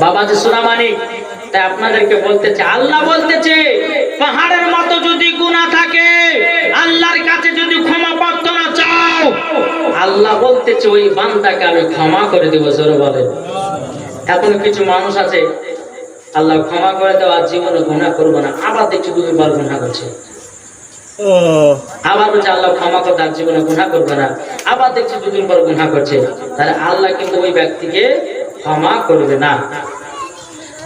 বাবাজি সুরামানিক তাই আপনাদেরকে বলতেছে, আল্লাহ বলতেছে, পাহাড়ের মতো যদি গুনাহ থাকে, আল্লাহর কাছে যদি ক্ষমা প্রার্থনা চাও, আল্লাহ বলতেছে, ওই বান্দাকে আমি ক্ষমা করে দেবো, জোরে বলেন। এখন কিছু মানুষ আছে, আল্লাহ ক্ষমা করে দেওয়া জীবনে গুনাহ করব না, আবার দেখছি দুবার গুনাহ করছে। আবার বলছে, আল্লাহ ক্ষমা করে তার জীবনে গুনাহ করবে না, আবার দেখছি দুদিন পর গুনাহ করছে। তাহলে আল্লাহ কিন্তু ওই ব্যক্তিকে ক্ষমা করবে না।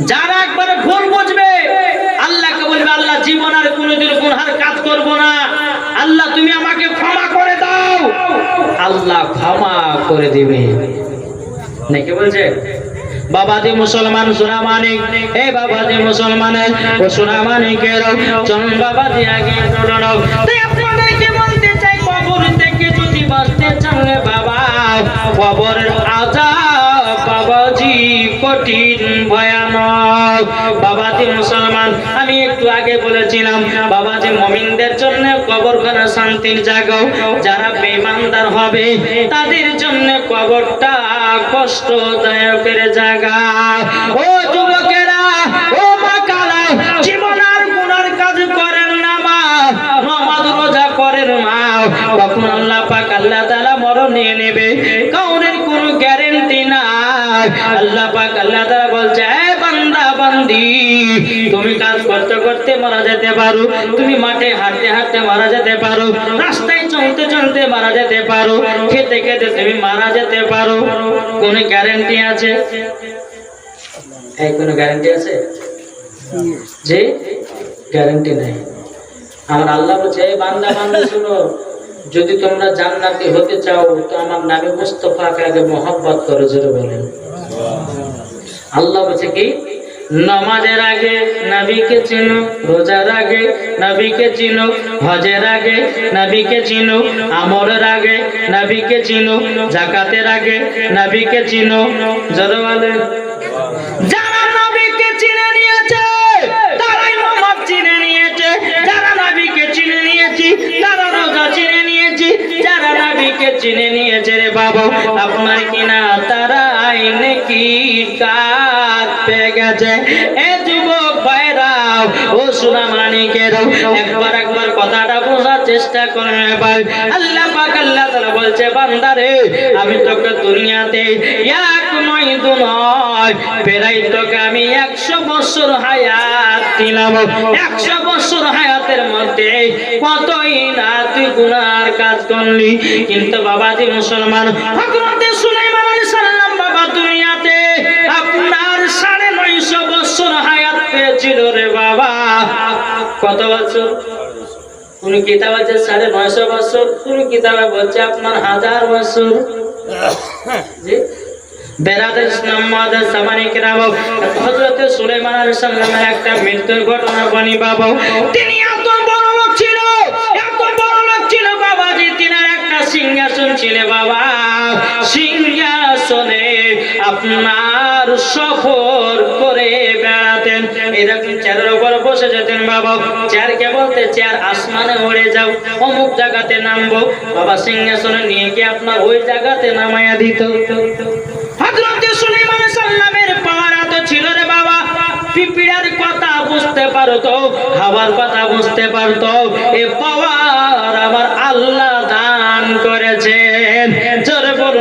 যারা একবারে ভুল বুঝবে, আল্লাহকে বলবে, আল্লাহ, জীবন আর কোনোদিন গুনহার কাজ করব না। আল্লাহ, তুমি আমাকে ক্ষমা করে দাও। আল্লাহ ক্ষমা করে দিবে। নাকি বলছে? বাবাজি মুসলমান, সোনা সোনামানিক হে বাবাজি মুসলমানের ও সোনা সোনামানিকের চলুন বাবাজি আগে চলুন আপনাদেরকে বলতে চাই, কবর থেকে যদি বাঁচতে চান বাবা, কবরের আজাব কঠিন ভয়ানক। মুসলমান, আমি একটু আগে বলেছিলাম মমিনদের জন্য শান্তির যারা বেমানদার হবে, তাদের জন্য কবরটা কষ্টদায়কের জায়গা। ও যুবকেরা, ও মাকালা জীবন আর কাজ করেন না মা। নমাজ রোজা করেন মা। কখন আল্লাহ পাক আল্লাহ মরণ নিয়ে নেবে, কাউরের কোনো গ্যারান্টি আল্লাহ বলছে কাজ করতে করতে মারা যেতে পারো, তুমি মাঠে হাঁটতে হাঁটতে মারা যেতে পারো, রাস্তায় চলতে মারা যেতে পারো তুমি মারা যেতে পারো গ্যারান্টি আছে? কোনো গ্যারান্টি আছে? গ্যারান্টি নেই। আমার আল্লাহ বান্দা বান্দা যদি তোমরা জান্নাতি হতে চাও, তো আমার নামে মুস্তফাকে আগে মোহাব্বত করো, জোরে বলেন। আল্লাহ বলছে কি? নামাজের আগে নবীকে চিনো, রোজার আগে নবীকে চিনো, হজের আগে নবীকে চিনো আমরের আগে নবীকে চিনো, জাকাতের আগে নবীকে চিনো। জোরে বলেন। যারা নবীকে চিনে নিয়েছে, তারাই চিনে নিয়েছে। যারা নবীকে চিনে নিয়েছি তারা রোজা চিনে নিয়েছি। যারা নবীকে চিনে নিয়েছে রে বাবা, আপনার কিনা তারা গেছে। এ যুবক ভাইরাও ও একবার একবার কথাটা বোঝার চেষ্টা ভাই। আল্লাহ পাক, আল্লাহ তাআলা বলছে আমি তোকে দুনিয়াতে এক নয়। দু নয় তোকে আমি একশো বছর হায়াত দিলাম। একশো বছর হায়াতের মধ্যে কতই না তুই গুনার কাজ করলি। কিন্তু বাবাজি মুসলমান, হযরতে সুলাইমান কত বছর? কোন কিতাব আছে? সাড়ে নয়শো বছর। কোন কিতাবে বলছে আপনার হাজার বছর। সামানি একটা মৃত্যুর ঘটনা বাবা। ছিল বাবাজি। তিনার একটা সিংহাসন ছিল বাবা। সিংহাসনে আপনার সফর করে বেড়াতেন। এরকম চেয়ারের উপর বসে যেতেন, বাবা চেয়ারকে বলতে? চেয়ার আসমানে উড়ে যাও, অমুক জায়গাতে নামবো। বাবা সিংহাসনে নিয়ে গিয়ে আপনার ওই জায়গাতে নামাইয়া দিত। ছিল রে বাবা। কথা বুঝতে পারতো হাওয়ার বুঝতে পারতো। এ পাওয়ার আমার আল্লাহ দান করেছেন জোরে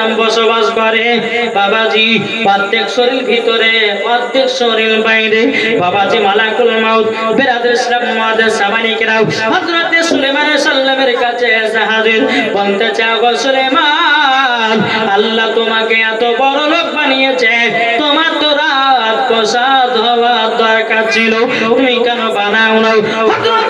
সাল্লাম বসবাস করে। বাবাজি প্রত্যেক শরীর ভিতরে, প্রত্যেক শরীর বাইরে। বাবাজি মালাকুল মাউত, বেরাদের ইসলাম মুআদ্দাস সামানিকরাও হযরত সুলাইমান সাল্লামের কাছে এসে হাজির। বলতে চাও গো সুলাইমান আল্লাহ তোমাকে এত বড় লোক বানিয়েছে। তোমার তো রাত প্রসাদ হওয়ার দরকার ছিল। তুমি কেন বানাও না হযরত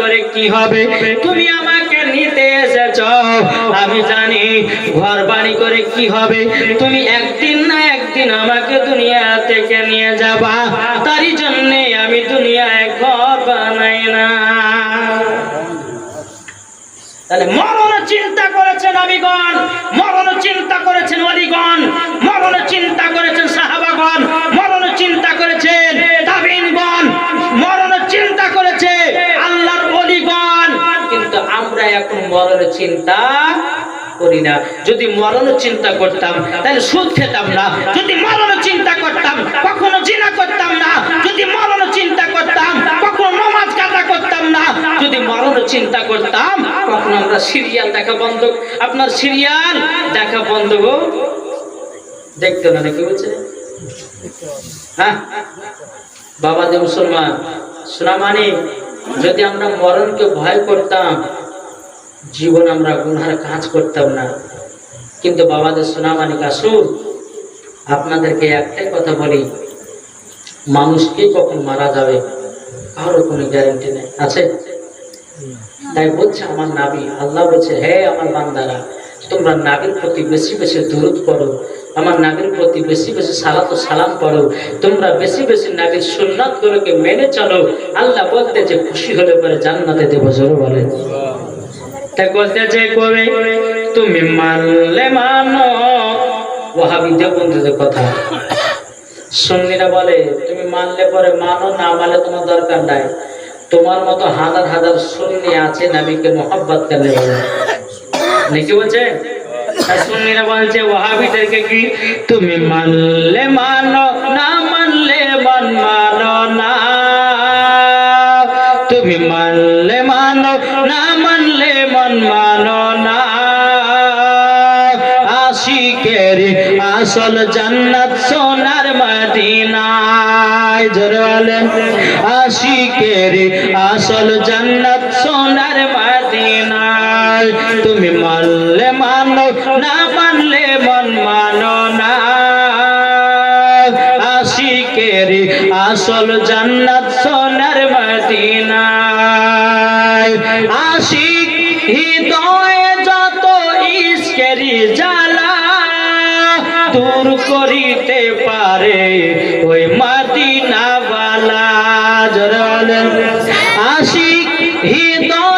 করে কি হবে? তুমি আমাকে নিতে এসেছ। আমি জানি ঘর বাড়ি করে কি হবে। তুমি একদিন না একদিন আমাকে দুনিয়া থেকে নিয়ে যাবা। তারই জন্য আমি দুনিয়ায় ঘর বানাই না। তাহলে মরণ চিন্তা করেছেন আবিগণ মরণ চিন্তা করেছেন অলিগণ মরণ চিন্তা করেছেন সাহাবাগণ, মরণ চিন্তা করেছেন তাবিনগণ মরণ চিন্তা করেছে আল্লাহর অলিগণ কিন্তু আমরা এখন মরণের চিন্তা করি না। যদি মরণ চিন্তা করতাম, তাহলে সুদ খেতাম না। যদি মরণ চিন্তা করতাম, কখনো জিনা করতাম না। যদি মরণ চিন্তা করতাম, কখনো নমাজ কাজা করতাম না। যদি মরণ চিন্তা করতাম, কখনো আমরা সিরিয়াল দেখা বন্ধ আপনার সিরিয়াল দেখা বন্ধ গো। দেখতো না নাকি বলছে হ্যাঁ? বাবা যে মুসলমান শোনা মানে যদি আমরা মরণকে ভয় করতাম জীবন আমরা গুনহার কাজ করতাম না। কিন্তু বাবাদের সোনামানিক আসুন আপনাদেরকে একটাই কথা বলি মানুষকে কখন মারা যাবে কারোর কোনো গ্যারেন্টি নেই। আছে? তাই বলছে আমার নাবি, আল্লাহ বলছে, হে আমার বান্দারা, তোমরা নাবির প্রতি বেশি বেশি দূরত করো আমার নাবির প্রতি বেশি বেশি সালাত সালাম করো তোমরা বেশি বেশি নাবির সুন্নাত গুলোকে মেনে চলো। আল্লাহ বলতে যে খুশি হলে পরে জান্নাতে দেবো, জোর বলেন। তাই বলতেছে কবে তুমি মানলে মানো। বন্ধুদের কথা। সুন্নিরা বলে, তুমি মানলে পরে মানো, না মানলে তোমার দরকার নাই। তোমার মতো হাজার হাজার আছে মোহাব্বত করলে বলে। নাকি বলছে? সুন্নিরা বলছে ওহাবিদেরকে কি? তুমি মানলে মানো, না মানলে মন মন না। আশিকের আসল জান্নাত সোনার মদিনায়। জোরে বলেন, আশিকের আসল জান্নাত সোনার মদিনায়। তুমি মানলে মানো না, মানলে মন মানো না। আশিকের আসল জান্নাত সোনার মদিনায়। আশিক হৃদয়ে যত ইস্কেরি জ্বালা দূর করিতে পারে ওই মদিনা বালা জোরে বলেন। আশিক হৃদয়ে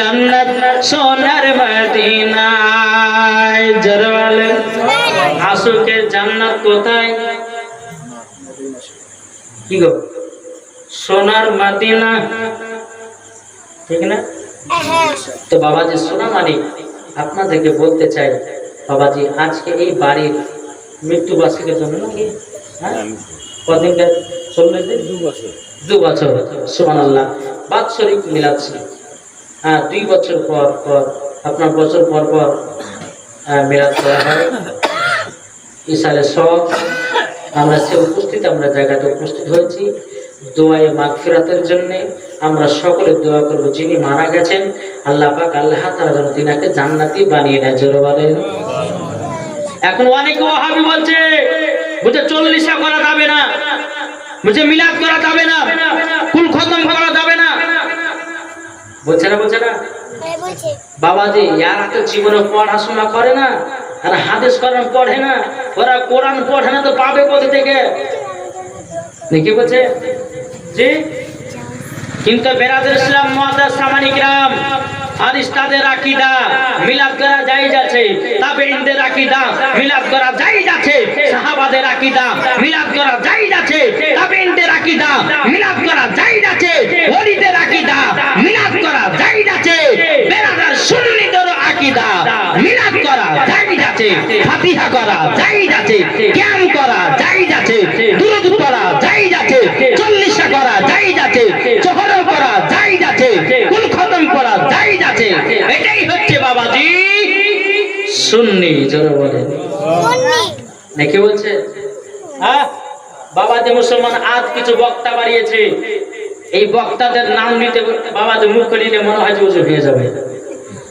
মদিনা ঠিক না তো বাবাজি সোনা মানিক আপনাদেরকে বলতে চাই বাবাজি আজকে এই বাড়ির মৃত্যু বার্ষিকের জন্য নাকি হ্যাঁ? কদিনকার চললে যে দু বছর। দু বছর। সুমান আল্লাহ বাৎসরিক মিলাচ্ছি হ্যাঁ দুই বছর পর পর আপনার বছর পর পর আহ, মিলাদ করা হয়। ইসালে সব আমরা সে উপস্থিত আমরা জায়গাতে উপস্থিত হয়েছি। দোয়ায়ে মাগফিরাতের জন্য আমরা সকলে দোয়া করব। যিনি মারা গেছেন আল্লাহ পাক আল্লাহ তাআলা যেন তিনাকে জান্নাতি বানিয়ে নেয়। জোরে বলেন। এখন অনেকে ওহাবি বলছে বুঝে চল্লিশা করা যাবে না বুঝে মিলাদ করা যাবে না কুল খতম করা যাবে না। বলছে না বলছে না? হ্যাঁ বাবাজি ইয়ারা তো জীবনে পড়াশোনা করে না আর হাদিস কোরআন পড়ে না ওরা কোরআন পড়ে না তো পাবে কোথা থেকে? দেখি বলছে জি? কিন্তু বেরাদের ইসলাম, মহাদাস, সামানিক রাম ফারিস্তাদের আকিদা মিলাদ করা জায়েজ আছে তাবেঈনদের আকিদা মিলাদ করা জায়েজ আছে সাহাবাদের আকিদা মিলাদ করা জায়েজ আছে তাবেঈনদের আকিদা মিলাদ করা জায়েজ আছে ওলিদের আকিদা মিলাদ করা জায়েজ আছে বেরাদার সুন্নিদের আকিদা মিলাদ করা জায়েজ আছে ফাতিহা করা জায়েজ আছে জ্ঞান করা জায়েজ আছে দুরূদ পড়া জায়েজ আছে চল্লিশা করা জায়েজ আছে জোহর করা জায়েজ আছে কুল খতম করা জায়েজ আছে এটাই হচ্ছে বাবাজি সুন্নি জোরে মুন্নি নাকি বলছে? হ্যাঁ? বাবাজি মুসলমান আজ কিছু বক্তা বাড়িয়েছে। এই বক্তাদের নাম নিতে বাবাজি মুখ নিলে মনে হয় যে উজু হয়ে যাবে।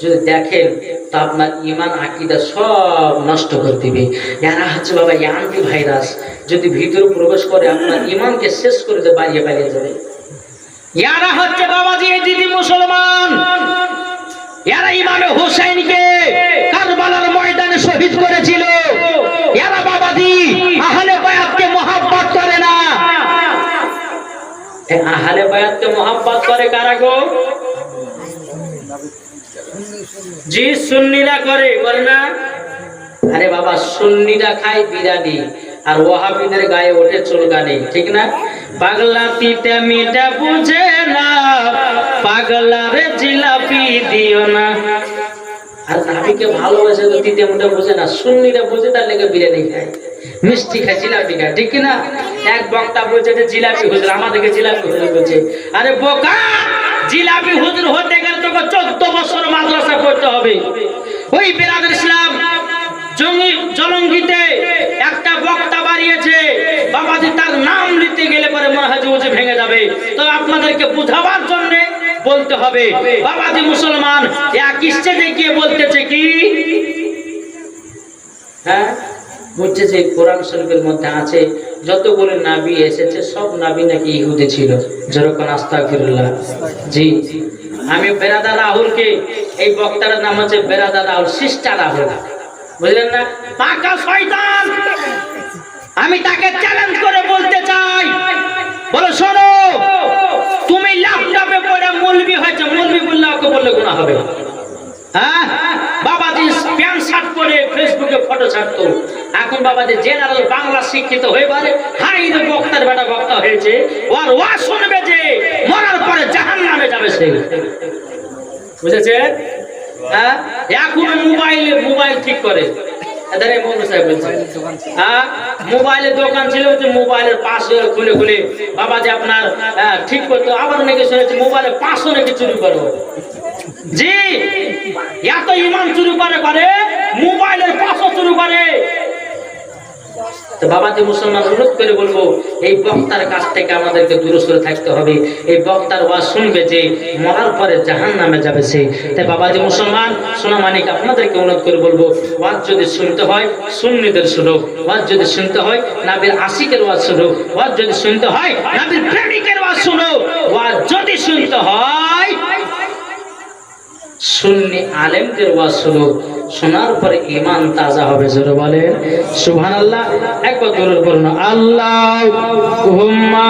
যদি দেখেন তো আপনার ইমান আকিদা সব নষ্ট করে দিবে। এরা হচ্ছে বাবা অ্যান্টি ভাইরাস যদি ভিতরে প্রবেশ করে আপনার ইমানকে শেষ করে দিয়ে বাড়িয়ে বাড়িয়ে যাবে। এরা হচ্ছে বাবাজি, এই দিদি মুসলমান। এরা ইমামে হোসেনকে কারবালার ময়দানে শহীদ করেছিল। এরা বাবাজি, আহলে বায়াতকে মহাব্বত করে না। আহলে বায়াতকে মহাব্বত করে কারা গো? জি, সুন্নিরা করে করে না? আরে বাবা, সুন্নিরা খায় আর গায়ে ওঠে চুলকানি, ঠিক না? পাগলা মিটা বুঝে না, পাগলা রে জিলাপি দিও না। আর নাবিকে ভালোবাসে তো তিতে মোটা না, সুন্নিরা তার লেগে বিরিয়ানি খায়। মিষ্টি খায় জিলাপি খায়, ঠিক না? এক বক্তা বলছে যে জিলাপি হুজুর, আমাদেরকে জিলাপি হুজুর বলছে। আরে বোকা, জিলাপি হুজুর হতে তোকে চোদ্দ বছর মাদ্রাসা করতে হবে। ওই বেরাদের ইসলাম জলঙ্গিতে একটা বক্তা বাড়িয়েছে, বাবাজি তার নাম নিতে গেলে পরে হয় ভেঙে যাবে। তো আপনাদেরকে বুঝাবার জন্য বলতে হবে, বাবাজি মুসলমান, এক স্টেজে গিয়ে বলতেছে কি? হ্যাঁ? বলছে যে কোরআন শরীফের মধ্যে আছে, যতগুলো নাবি এসেছে, সব নাবি নাকি ইহুদি ছিল। যেরকম আস্তাগফিরুল্লাহ। জি। আমি বেরাদা রাহুলকে, এই বক্তার নাম হচ্ছে বেরাদা রাহুল, সিস্টার রাহুল। বুঝলেন না? পাকা শয়তান! আমি তাকে চ্যালেঞ্জ করে বলতে চাই। বলো, শোনো, তুমি ল্যাপটপে পড়ে মুলবি হয়েছে, মুলবি বললে ওকে বললে গুণা হবে। হ্যাঁ? বাবাজি প্যান্ট শার্ট ফেসবুকে ফটো ছাড়তো। এখন জেনারেল শিক্ষিত হয়ে হাই রে বক্তার বেটা হয়েছে। ওর শুনবে যে পরে নামে যাবে সে। হ্যাঁ? এখন মোবাইলে, মোবাইল ঠিক করে। হ্যাঁ? মোবাইলের দোকান ছিল যে মোবাইলের পাশে খুলে খুলে বাবা যে আপনার ঠিক করতো। আবার নাকি শুনেছি, মোবাইলের পাঁচশো নাকি চুরি করো। জি, এত ইমান চুরি করে করে মোবাইলের পাঁচশো চুরি করে। তো বাবাজি মুসলমান অনুরোধ করে বলব, এই বক্তার কাছ থেকে আমাদেরকে দূরে সরে থাকতে হবে। এই বক্তার ওয়াজ শুনবে যে, মরার পরে জাহান নামে যাবে সে। তাই বাবাজি মুসলমান, সোনা মানিক, আপনাদেরকে অনুরোধ করে বলব, ওয়াজ যদি শুনতে হয়, সুন্নিদের শুনো। ওয়াজ যদি শুনতে হয়, নাবির আশিকের ওয়াজ শুনো। ওয়াজ যদি শুনতে হয়, নাবির প্রেমিকের ওয়াজ শুনো। ওয়াজ যদি শুনতে হয় সুন্নি আলেমদের ওয়াজ শুনো শোনার পরে ইমান তাজা হবে, জোরে বলে সুহান আল্লাহ একবার দূরের বলুন আল্লাহ হুম্মা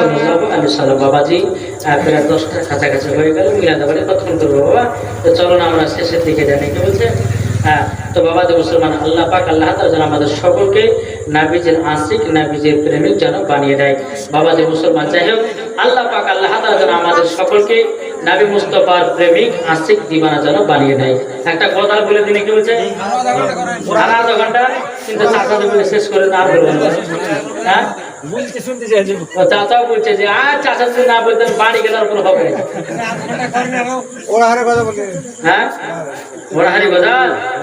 সাল্লাল্লাহু আলাইহি সাল্লাম বাবাজি প্রায় দশটার কাছাকাছি হয়ে গেল মিলাদ আবারে কতক্ষণ করব বাবা। তো চলো না আমরা শেষের দিকে জানি কি বলছে? হ্যাঁ তো বাবা যে মুসলমান আল্লাহ পাক আল্লাহ যেন আমাদের সকলকে নাবিজের আশিক নাবিজের প্রেমিক যেন বানিয়ে দেয়। বাবা যে মুসলমান যাই হোক আল্লাহ পাক আল্লাহ যেন আমাদের সকলকে নাবি মুস্তফার প্রেমিক আশিক দিবানা যেন বানিয়ে দেয়। একটা কথা বলে দিনে কি বলছে? আধা ঘণ্টা কিন্তু বলে শেষ করে না আর বলবেন চাচাও বলছে যে আর চাচা যদি না বলতেন বাড়ি হবে কথা বলে। হ্যাঁ?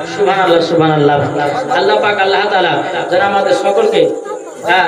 সুবহান আল্লাহ সুবহান আল্লাহ আল্লাহ পাক আল্লাহ তাআলা যেন আমাদের সকলকে হ্যাঁ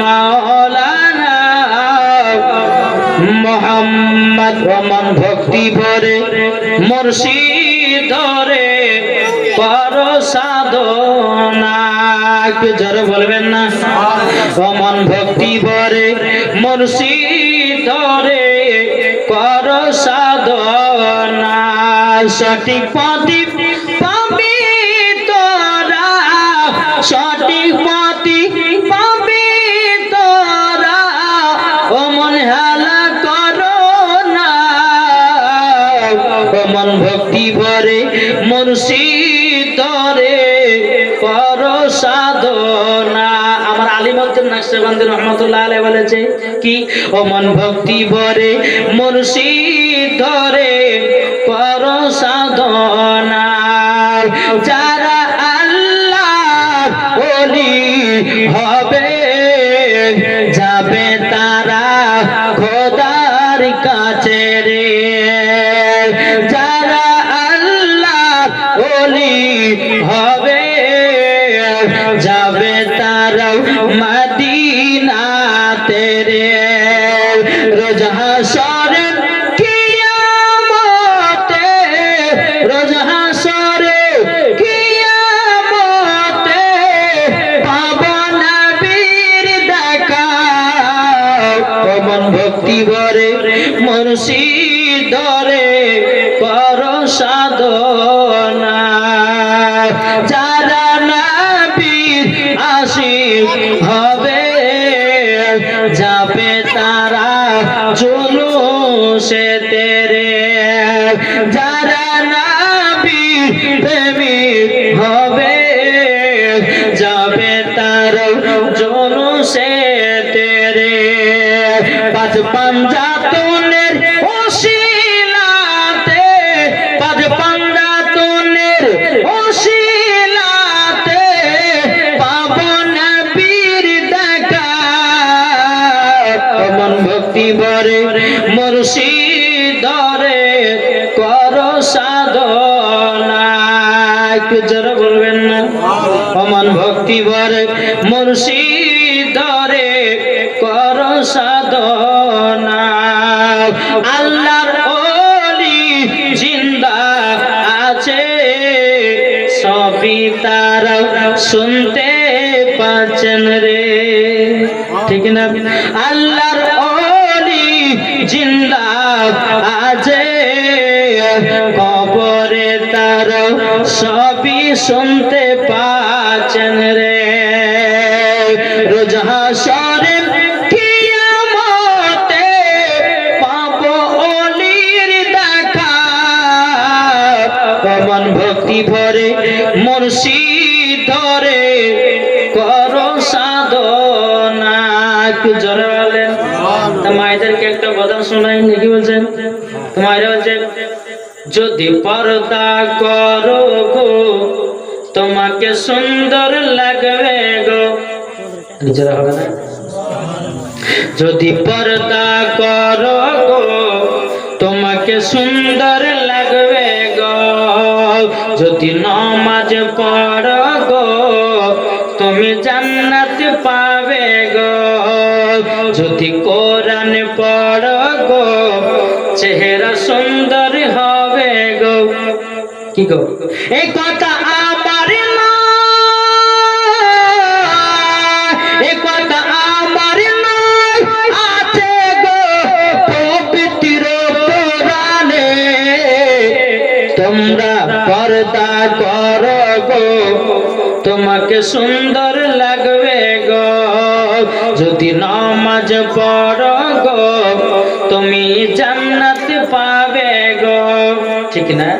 মাওলানা, মোহাম্মদ ওমন ভক্তি ভরে, মুর্শিদ ধরে পর সাধনা জোরে বলবেন না? ওমন ভক্তি ভরে, মুর্শিদ ধরে কর সাধনা সঠিক পথি মন ভক্তি ভরে মনুষি তরে কর সাধনা আমার আলিমদ্দিন নাকশবন্দি রহমতুল্লাহ আলাই বলেছে কি? ও মন ভক্তি ভরে মনুষি ধরে কর সাধনা মুর্শিদ ধরে কর সাধনা। আল্লাহর ওলি জিন্দা আছে, সবই তারা শুনতে পাচ্ছেন রে। ঠিক না? আল্লাহর ওলি জিন্দা আছে কবরে তারা সবই শুনতে নাকি বলছেন? তো মায়েরা বলছে যদি পর্দা করো গো, তোমাকে সুন্দর লাগবে গো। যদি পর্দা করো গো, তোমাকে সুন্দর লাগবে গো। যদি নমাজ পড়ো কি গো? এই কথা আমার কথা। তোমরা পর্দা করো গো, তোমাকে সুন্দর লাগবে গো। যদি নামাজ পড়ো গো, তুমি জান্নাত পাবে গো। ঠিক না?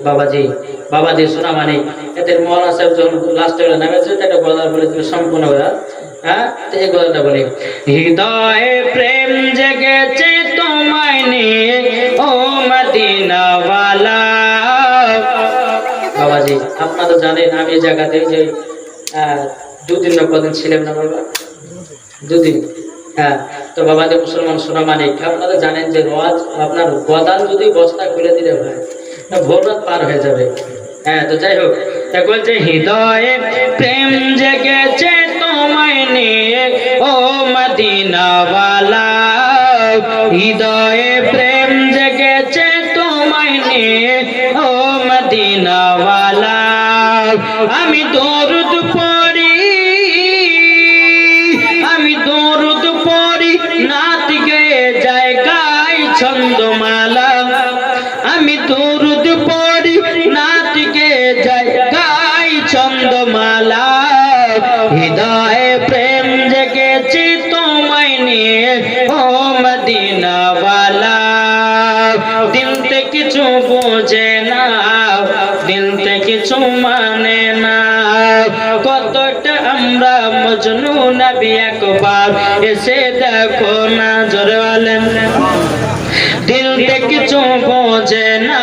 বাবাজি বাবাজি শোনা মানে এদের মহানা সাহেব যখন লাস্টে নামেছে এটা গলার বলে তুমি সম্পূর্ণ হ্যাঁ? এই গলাটা বলি। হৃদয়ে প্রেম জেগেছে তোমায় ও মদিনাওয়ালা। বাবাজি, আপনারা জানেন, আমি এই জায়গাতে যে দুদিন না কদিন ছিলাম না বাবা? দুদিন। হ্যাঁ তো বাবাদের মুসলমান সোনা মানিক আপনারা জানেন যে রোজ আপনার গদাল যদি বস্তা খুলে দিলে তা ভোর পার হয়ে যাবে। হ্যাঁ তো যাই হোক, তা বলছে, হৃদয়ে প্রেম জেগেছে তোমায় নিয়ে, ও মদিনাওয়ালা, হৃদয়ে প্রেম জেগেছে তোমায় নিয়ে, ও মদিনাওয়ালা, আমি দরুদ আমরা মজনু নবী একবার এসে দেখো না, জোরে বলেন। দিল তো কিছু বোঝে না,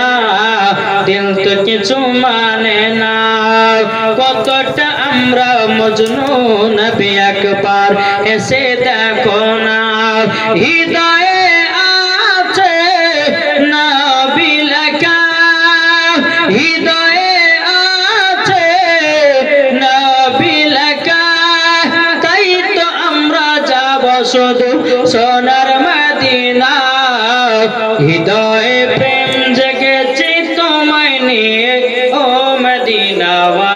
দিল তো কিছু মানে না। কতটা আমরা মজনু নবী একবার এসে দেখো না, হৃদয়ে